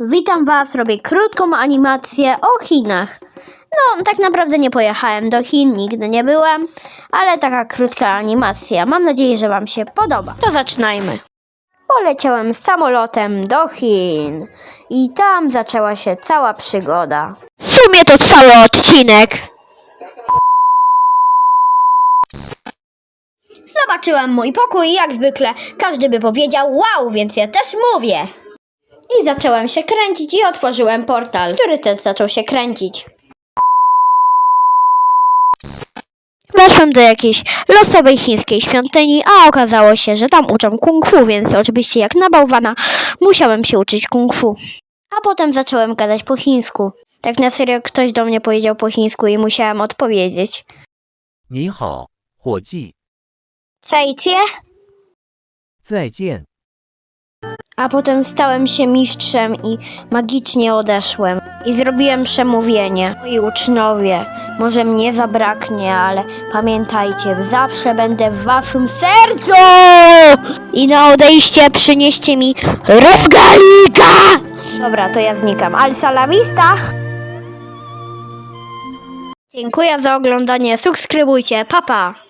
Witam Was, robię krótką animację o Chinach. No, tak naprawdę nie pojechałem do Chin, nigdy nie byłem, ale taka krótka animacja. Mam nadzieję, że Wam się podoba. To zaczynajmy. Poleciałem samolotem do Chin i tam zaczęła się cała przygoda. W sumie to cały odcinek. Zobaczyłem mój pokój i jak zwykle każdy by powiedział wow, więc ja też mówię. I zacząłem się kręcić i otworzyłem portal, który też zaczął się kręcić. Weszłem do jakiejś losowej chińskiej świątyni, a okazało się, że tam uczą kung fu, więc oczywiście jak na bałwana musiałem się uczyć kung fu. A potem zacząłem gadać po chińsku. Tak na serio ktoś do mnie powiedział po chińsku i musiałem odpowiedzieć. 你好，伙计， Cajcie? 再见。 A potem stałem się mistrzem i magicznie odeszłem. I zrobiłem przemówienie. Moi uczniowie, może mnie zabraknie, ale pamiętajcie, zawsze będę w waszym sercu! I na odejście przynieście mi rogalika! Dobra, to ja znikam. Alsa la vista! Dziękuję za oglądanie, subskrybujcie, papa! Pa.